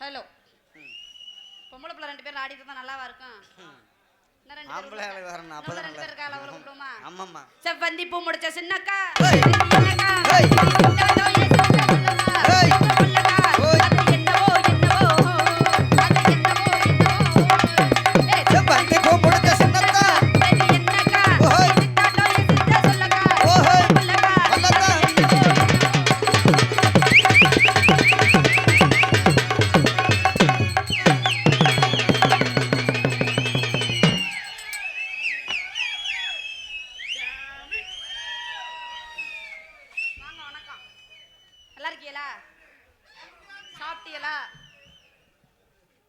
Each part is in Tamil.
ஹலோ பொம்பளை பிள்ளை ரெண்டு பேரும் ஆடிட்டு இருந்தா நல்லாவா இருக்கும்? ஆம்பளை வரணும் அப்பதான் ரெண்டு பேர் இருக்காங்க அவளை கூப்பிடுமா ஆமாம்மா. செவ்வந்தி பூ முடிச்ச சின்னக்கா. இருக்கீங்களா? சாப்பிட்டீங்களா?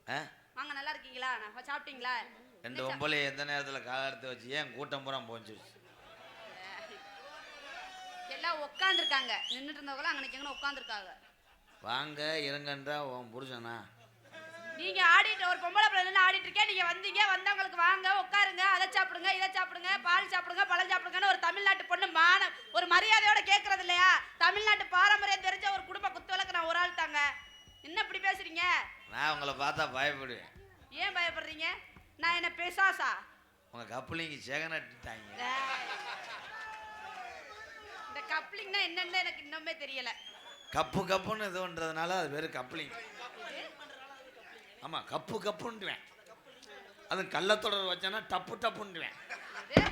ஆ? வாங்க நல்லா இருக்கீங்களா? நான் சாப்பிட்டீங்களா? ரெண்டு ஒம்பளை எந்த நேரத்தில் காலை எடுத்து வச்சு ஏன் கூட்டம் பூரா போஞ்சிருச்சு எல்லாம் உட்காந்துருக்காங்க நின்றுட்டு இருந்தவங்க அங்கே நிற்கணும் உட்காந்துருக்காங்க வாங்க இருங்கன்றா உன் புருஷனா? நீங்க ஆடிட்டு ஒரு பொம்பளை பிள்ளை நின்று ஆடிட்டு இருக்கேன் நீங்க வந்தீங்க வந்தவங்களுக்கு வாங்க உட்காருங்க அதை சாப்பிடுங்க இதை சாப்பிடுங்க பால் சாப்பிடுங்க பழம் சாப்பிடுங்கன்னு ஒரு தமிழ்நாட்டு பொண்ணு மான ஒரு மரியாதையோட கேட்கறது இல்லையா? தமிழ்நாட்டு பாரம்பரியம் தெரிஞ்ச ஒரு குடும்ப குத்துவிளக்கு நான் ஒரு ஆள் தாங்க. என்ன இப்படி பேசுறீங்க? நான் உங்களை பார்த்தா பயப்படுவேன். ஏன் பயப்படுறீங்க? நான் என்ன பேசாசா? உங்கள் கப்பலிங்க சேகனட்டாங்க இந்த கப்ளிங்னா என்னன்னு எனக்கு இன்னுமே தெரியல. கப்பு கப்புன்னு இதுன்றதுனால அது பேர் கப்ளிங். ஆமாம் கப்பு கப்புன்ட்டுவேன் அது கள்ளத்தொடர் வச்சேன்னா டப்பு டப்புன்ட்டுவேன் இது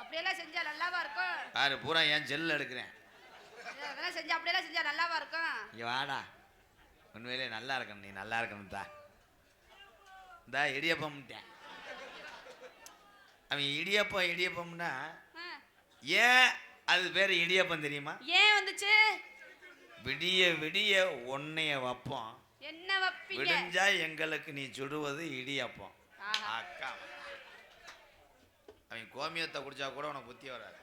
அப்படியெல்லாம் செஞ்சா நல்லாவா இருக்கும்? யாரு பூரா என் செல்லில் எடுக்கிறேன். அதெல்லாம் செஞ்சா அப்படியெல்லாம் செஞ்சா நல்லாவா இருக்கும்? இங்கே வாடா. உண்மையிலே நல்லா இருக்கணும் நீ நல்லா இருக்கணும் தா. இந்த இடியப்பம்ட்டேன். அவன் இடியப்பம் இடியப்பம்னா. ஏன் அது பேர் இடியப்பம் தெரியுமா? ஏன் வந்துச்சு? விடிய விடிய ஒன்னைய வைப்போம். என்ன வைப்பீங்க? விடிஞ்சா எங்களுக்கு நீ சுடுவது இடியப்பம். அக்கா. அவன் கோமியத்தை குடிச்சா கூட உனக்கு புத்தி வராது.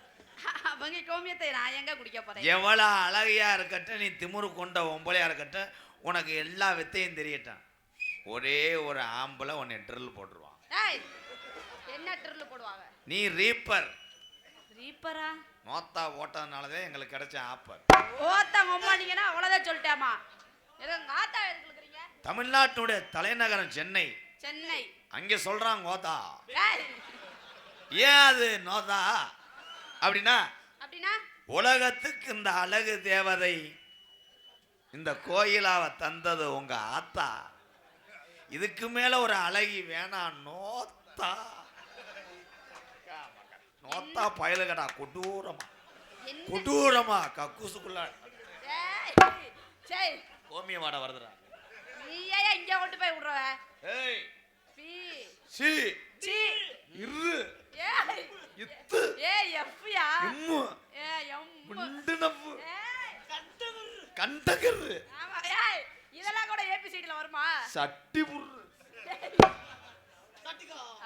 அவங்க கோமியத்தை நான் எங்க குடிக்க போறேன்? எவ்வளோ அழகியா இருக்கட்டும் நீ திமிரு கொண்ட ஒம்பளையா இருக்கட்டும் உனக்கு எல்லா வித்தையும் தெரியட்டும். ஒரே ஒரு ஆம்பளை உன்னை ட்ரில் போட்டுருவான். என்ன ட்ரில் போடுவாங்க? நீ ரீப்பர் ரீப்பரா நோத்தா ஓட்டதுனால தான் எங்களுக்கு கிடைச்ச ஆப்பர் ஓத்தாங்க அம்மானீங்கன்னா அவ்வளோதான் சொல்லிட்டேமா ஆத்தா எதுக்கு இருக்கிறீங்க தமிழ்நாட்டுடைய தலைநகரம் சென்னை. சென்னை. அங்கே சொல்றான் கோத்தா ஏய். ஏன் அது நோதா? அப்படின்னா உலகத்துக்கு இந்த அழகு தேவதை இந்த கோயிலாவ தந்தது உங்க ஆத்தா. இதுக்கு மேல ஒரு அழகி வேணாம் நோத்தா. நோத்தா பயலுகடா கொடூரமா. கொடூரமா கக்கூசுக்குள்ள ஏய் சரி கோமிய வாட வருதுடா. ஏன் இங்க கொண்டு போய் விடுறவ. ஏய். பீ சி. சீ. இரு. ஏய். இத்து. ஏய் எஃப்யா. இம்மு ஏய் எம்மு. முண்டு நப்பு ஏய். கண்டகரு. ஆமா ஏய் இதெல்லாம் கூட ஏபிசிடில வருமா? சட்டி புரு.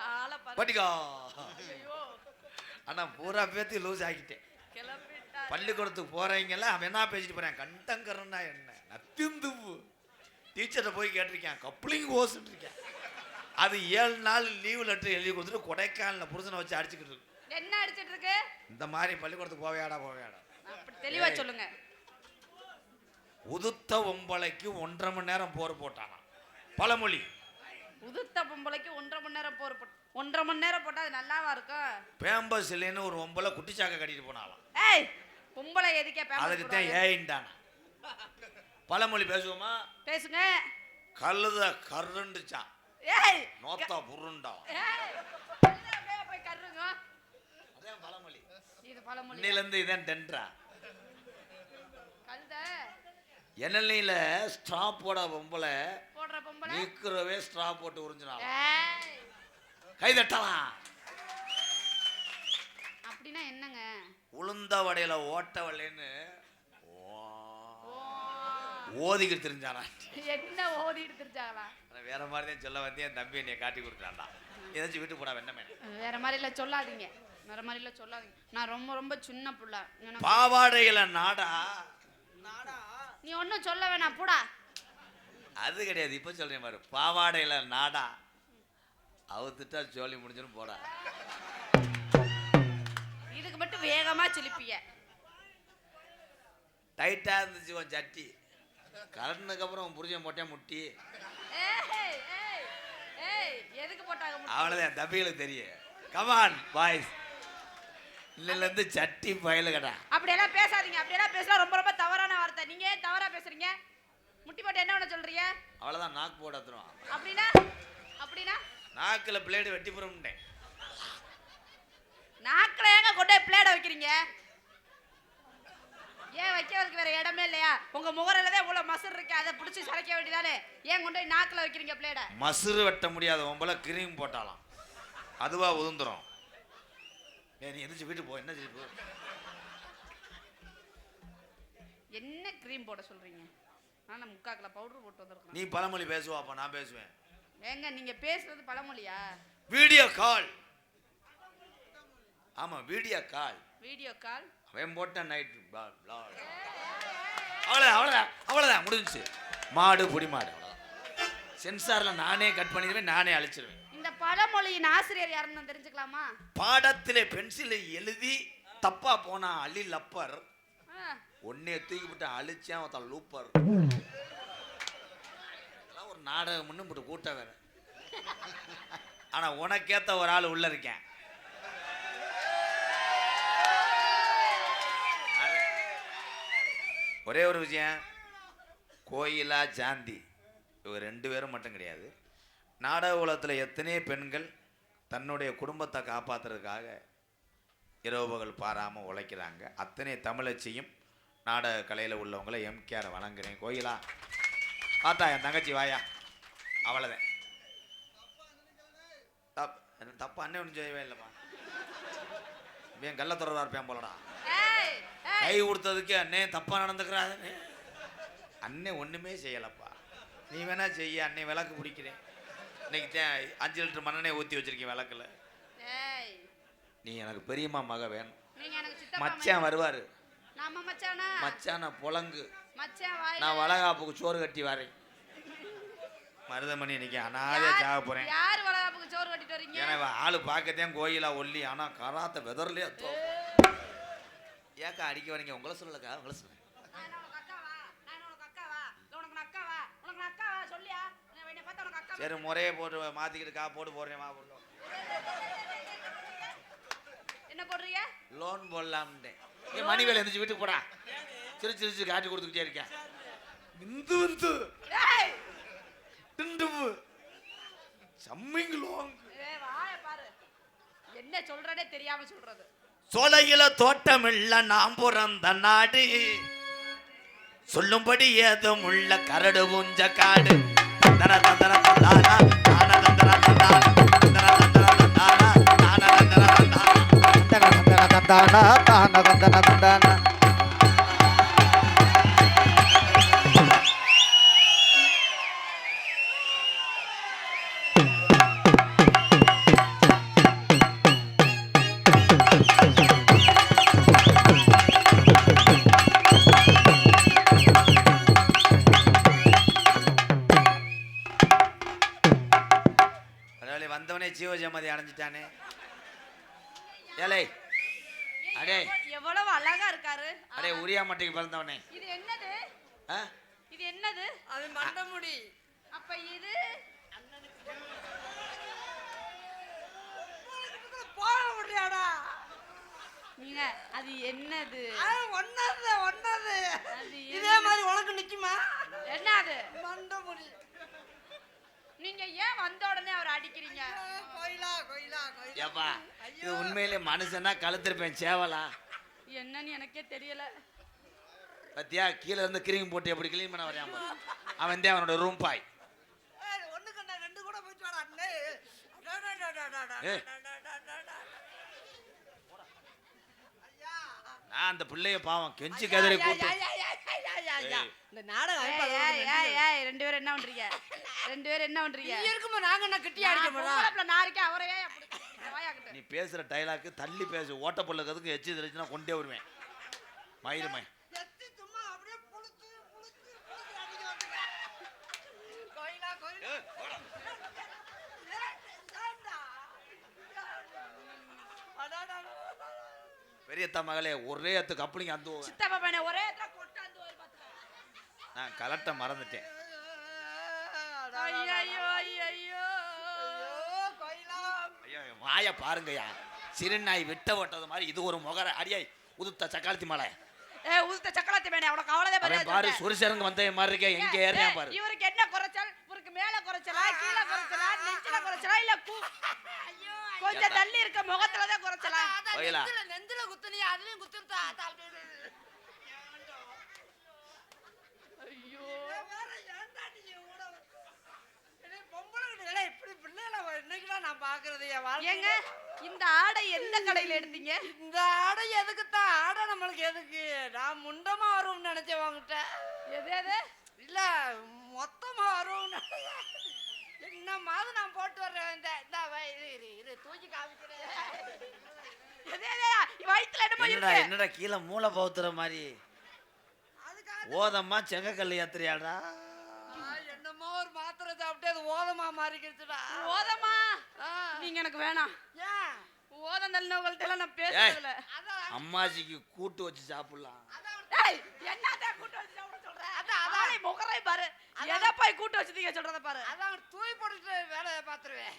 ஆளை பாரு பட்டிகா ஐயோ. ஆனா பூரா பேத்தி லூஸ் கிளம்பிட்டா பள்ளிக்கூடத்துக்கு போறீங்கல்ல அவன் என்ன பேசிட்டு போறான்? கண்டங்கரன்னா என்ன? நத்திந்துவு டீச்சர்கிட்ட போய் கேட்டிருக்கேன் கப்ளிங் ஓசுன்னு இருக்கேன். அது ஏழு நாள் லீவ் லெட்டர் எழுதி கொடுத்துட்டு கொடைக்கானல புருஷனை வச்சு அடிச்சுக்கிட்டு இருக்கு. என்ன அடிச்சிட்டு இருக்கு? இந்த மாதிரி பள்ளிக்கூடத்துக்கு போவையாடா அப்படி தெளிவா சொல்லுங்க. உதுத்த ஒம்பளைக்கு ஒன்றரை மணி நேரம் போர் போட்டானா? பழமொழி. உதுத்த பொம்பளைக்கு ஒன்றரை மணி நேரம் போர் போட்டு ஒன்றரை மணி நேரம் போட்டா அது நல்லாவா இருக்கும்? பேம்பஸ் இல்லைன்னு ஒரு ஒம்பளை குட்டிச்சாக்க கட்டிட்டு போனாலாம் ஏய் பொம்பளை எதுக்கே அதுக்கு தான் ஏயின்டானா பழமொழி பேசுவோமா? பேசுங்க. கழுத கருண்டுச்சான் நோத்தா புருண்டா? போய் கருங்க. அதான் பழமொழி. இது பழமொழி. இன்னிலேருந்து இதான் டென்ட்ரா கழுத. எண்ணெயில ஸ்ட்ரா போட பொம்பளை போடுற பொம்பளை. நீக்கிறவே ஸ்ட்ரா போட்டு உறிஞ்சினாலும் ஏய். கை தட்டலாம். அப்படின்னா என்னங்க? உளுந்த வடையில ஓட்ட வலைன்னு ஓதிக்கிட்டு தெரிஞ்சானா? என்ன ஓதிட்டு தெரிஞ்சாங்களா? வேற மாதிரி தான் சொல்ல வந்து என் தம்பி என்னைய காட்டி கொடுத்தான்டா ஏதாச்சும் விட்டு போடா வெண்ணமே வேற மாதிரி இல்ல சொல்லாதீங்க. வேற மாதிரி இல்ல சொல்லாதீங்க. நான் ரொம்ப ரொம்ப சின்ன புள்ள. பாவாடையில நாடா? நீ ஒன்றும் சொல்ல வேணாம். போடா. அது கிடையாது. இப்ப சொல்றேன் பாரு. பாவாடையில நாடா? அவுத்துட்டா ஜோலி முடிஞ்சுன்னு போடா. இதுக்கு மட்டும் வேகமா சிலிப்பிய. டைட்டா இருந்துச்சு உன் சட்டி. கரண்ட்டுக்கு அப்புறம் உன் புரிஞ்சன் போட்டேன் முட்டி. எதுக்கு போட்டாங்க? அவ்வளோதான் தம்பிகளுக்கு தெரியும். கமான் பாய்ஸ் இல்லைலேருந்து சட்டி பயலு கடா அப்படியெல்லாம் பேசாதீங்க அப்படியெல்லாம் பேசினா ரொம்ப ரொம்ப தவறான வார்த்தை. நீங்க ஏன் தவறா பேசுறீங்க? முட்டி போட்டு என்ன பண்ண சொல்றீங்க? அவ்வளோதான் நாக்கு போட தரும் அப்படின்னா அப்படின்னா? நாக்கில் பிளேடு வெட்டி போகிறோம்ட்டேன் நாக்கில் ஏங்க கொண்டு பிளேட வைக்கிறீங்க? ஏன் வைக்கிறதுக்கு வேற இடமே இல்லையா? உங்க முகரில தான் இவ்வளவு மசர் இருக்கு அதை பிடிச்சி சரைக்க வேண்டியதானே? ஏன் கொண்டு போய் நாக்கில் வைக்கிறீங்க பிளேட மசுறு வெட்ட முடியாத உம்பளை கிரீம் போட்டாலாம். அதுவா உதுந்துரும். ஏ நீ எந்திரிச்சு வீட்டுக்கு போ என்ன செய்ய போ என்ன க்ரீம் போட சொல்றீங்க? நான் முக்காக்கில் பவுடர் போட்டு வந்திருக்கேன் நீ பழமொழி பேசுவா அப்ப நான் பேசுவேன். ஏங்க நீங்க பேசுறது பழமொழியா? வீடியோ கால் ஆமா வீடியோ கால் வீடியோ கால் அவன் போட்ட நைட் அவ்வளோதான் அவ்வளோதான் அவ்வளோதான் முடிஞ்சுச்சு. மாடு புடி மாடு அவ்வளோதான் சென்சாரில் நானே கட் பண்ணிடுவேன் நானே அழிச்சிருவேன். இந்த பழமொழியின் ஆசிரியர் யாருன்னு தெரிஞ்சுக்கலாமா? பாடத்திலே பென்சிலை எழுதி தப்பா போனா அள்ளி லப்பர். ஒன்னே தூக்கி விட்டு அழிச்சேன் ஒருத்தன் லூப்பர். அதெல்லாம் ஒரு நாடகம்னு போட்டு கூட்ட வேற. ஆனா உனக்கேத்த ஒரு ஆள் உள்ள இருக்கேன். ஒரே ஒரு விஷயம். கோயிலா சாந்தி இவங்க ரெண்டு பேரும் மட்டும் கிடையாது. நாடக உலகத்தில் எத்தனையோ பெண்கள் தன்னுடைய குடும்பத்தை காப்பாத்துறதுக்காக இரவு பகல் பாராமல் உழைக்கிறாங்க. அத்தனை தமிழச்சியும் நாடக கலையில் உள்ளவங்கள எம்கேஆரை வணங்குறேன். கோயிலா? பார்த்தா என் தங்கச்சி வாயா? அவ்வளோதான் தப் எனக்கு தப்பு அண்ணன் ஒன்றும் செய்யவே இல்லைம்மா. என் கள்ளத்துறதா இருப்பேன் போலடா. கை கொடுத்ததுக்கு அண்ணே தப்பா நடந்துக்கிறாரு அண்ணே ஒண்ணுமே செய்யலப்பா. நீ வேணா செய்ய அண்ணே விளக்கு பிடிக்கிறேன். இன்னைக்கு தே- அஞ்சு லிட்டர் மண்ணெண்ணெய் ஊற்றி வச்சிருக்கேன் விளக்குல. நீ எனக்கு பெரியம்மா மக வேணும். மச்சான் வருவாரு. மச்சானா? மச்சான புலங்கு. நான் வளகாப்புக்கு சோறு கட்டி வரேன். மருதமணி இன்னைக்கு அனாதையா சாக போறேன். யார் வளகாப்புக்கு சோறு கட்டிட்டு வரீங்க? ஏன்னா ஆளு பார்க்கத்தான் கோயிலா ஒல்லி ஆனா கராத்த வெதர்லயே தோ ஏக்கா அடிக்க வரீங்க. உங்களை சொல்லலக்கா உங்களை சொல்ல. நான் என்ன உனக்கு அக்காவா? நான் என்ன உனக்கு அக்காவா? இல்ல உனக்கு நான் அக்காவா? உனக்கு நான் அக்காவா? சொல்லியா? நான் என்னை பார்த்தா உனக்கு அக்கா சரி முறையே போட்டு மாத்திக்கிட்டு கா போட்டு போடுறேன் வா போடுறோம். என்ன போடுறீங்க? லோன் போடலாம்ட்டேன் ஏன் மணி வேலை எந்திரிச்சு வீட்டுக்கு போடா. சிரிச்சு சிரிச்சு காட்டி கொடுத்துக்கிட்டே இருக்கேன் விந்து விந்து. திண்டு சம்மிங் லோங். என்ன சொல்றனே தெரியாம சொல்றது. சோலையில தோட்டமில்ல நாம் பிறந்த நாடு சொல்லும்படி ஏதும் உள்ள கரடு ஊஞ்ச காடு தந்தர தந்தர தந்தானா, தான தந்தர தந்தானா, தந்தர தந்தர தந்தானா, தான தந்தர தந்தானா. தந்தன தந்தானா தான தந்தன தந்தானா ஜீவஜமதி அடைஞ்சிட்டானே. ஏலே. அடே. எவ்வ- எவ்வளவு அழகா இருக்காரு. அடே உரியா மட்டைக்கு பிறந்தவனே. இது என்னது? இது என்னது? அது மண்டமுடி அப்ப இது? போக முடியாடா. நீங்க அது என்னது? அது ஒன்னது ஒன்னது. அது இதே மாதிரி உனக்கு நிக்குமா? என்னது? மண்டமுடி நீங்க ஏன் வந்த உடனே அவர் அடிக்கிறீங்க? கோயிலா கோயிலா ஏப்பா இது உண்மையிலே மனுஷனா கழுத்திருப்பேன் சேவலா. என்னன்னு எனக்கே தெரியல. பத்தியா கீழே இருந்து கிரீம் போட்டு எப்படி கிளீன் பண்ண வரையாம. அவன் தான் அவனோட ரூம் பாய் ஒண்ணு கண்டா ரெண்டு கூட போயிட்டு வாடா அண்ணே. நான் அந்த பிள்ளைய பாவம் கெஞ்சி கதறி கூட்டு. இந்த நாடகம் ரெண்டு பேரும் என்ன பண்றீங்க? ரெண்டு பேரும் என்ன பண்றீங்க? நீ இருக்கும்போது நாங்க என்ன கிட்டியா அடிக்க நான் போறோம் நான் இருக்கேன் வாயாக்கிட்டு நீ பேசுற டைலாக்கு தள்ளி பேசு. ஓட்ட பல்லக்கதுக்கு எச்சு தெரிச்சுன்னா கொண்டே வருவேன். மயில் பெரியத்த மகளே ஒரே அத்து கப்பலிங்க அந்த சித்தப்பா பையனை ஒரே கொட்டாந்து ஒரு பாத்துக்கோ நான் கலட்ட மறந்துட்டேன். ஐயோ ஐயோ ஐயோ வாய பாருங்கய்யா. சிறுநாய் விட்ட ஓட்டது மாதிரி இது ஒரு முகர அடியாய் உதுத்த சக்காலத்தி மலை. ஏ உளுத்த சக்கலாத்தி வேணே உனக்கு அவ்வளவுதான் பாரு சொல்லிட்டேன். சுரிசரங்க வந்த மாதிரி இருக்கே எங்க ஏறியா பாரு. இவருக்கு என்ன குறைச்சல்? இவருக்கு மேல குறைச்சலா கீழே குறைச்சலா நெஞ்சில குறைச்சலா இல்ல கொஞ்சம் தள்ளி இருக்க முகத்துல தான் குறைச்சலா? அதான் கோயிலா. நெஞ்சில நெஞ்சில குத்துனியா அதுலயும் குத்துருத்தா ஐயோ. வேற ஏன்டா நீ ஏய், பொம்பளை கிட்ட இப்படி பிள்ளைகளை இன்னைக்குதான் நான் பாக்குறது என் வாழ்க்கையில. ஏங்க இந்த ஆடை எந்த கடையில எடுத்தீங்க? இந்த ஆடை எதுக்குத்தான் ஆடை நம்மளுக்கு எதுக்கு? நான் முண்டமா வரும்னு நினைச்சேன் உங்ககிட்ட எது எது? இல்ல மொத்தமா வரும்னு மாதம் நான் போட்டு வர்றேன் இந்த இந்த வை- இரு இரு தூக்கி காமிக்கிறேன். வயித்துல என்னமோ என்னடா இருக்கு. என்னடா கீழே மூளை பவுத்துற மாதிரி. ஓதம்மா செங்கக்கல் ஏத்துறியாடா. ஆ, என்னமோ ஒரு மாத்திரை சாப்பிட்டு அது ஓதமா மாறிக்கிடுச்சுடா. ஓதமா. நீங்க எனக்கு வேணாம். ஏன்? ஓதம் தள்ளினவங்கள்ட்ட எல்லாம் நான் அதான் அம்மாஜிக்கு கூட்டு வச்சு சாப்பிடலாம். என்னத்த கூட்டு வச்சு சொல்ற? அதான், அதான். முகரை பாரு. எதை போய் கூட்டு வச்சுதீங்க சொல்றத பாரு. அதான் தூய் போட்டுட்டு வேலையை பார்த்துட்டியா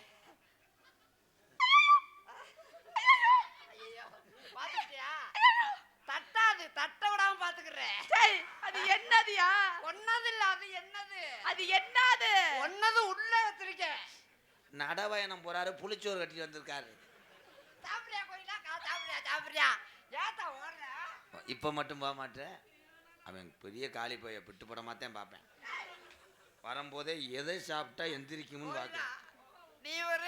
தட்டாது தட்ட விடாம பாத்துக்கிறேன் டேய் அது என்னதுயா? ஒன்னது இல்ல அது என்னது? அது என்னது? ஒன்னது உள்ள வச்சிருக்கேன். நடவயணம் போறாரு புளிச்சோறு கட்டிட்டு வந்திருக்காரு. சாப்பிடுறியா கோயிலா? கா சாப்பிடுறியா சாப்பிடுறியா ஏத்தா ஓடுற இப்போ மட்டும் போக மாட்டேன். அவன் பெரிய காலி பைய விட்டு போட மாட்டேன் பார்ப்பேன் வரும்போதே எதை சாப்பிட்டா எந்திரிக்கும்னு பார்க்குறேன் நீ ஒரு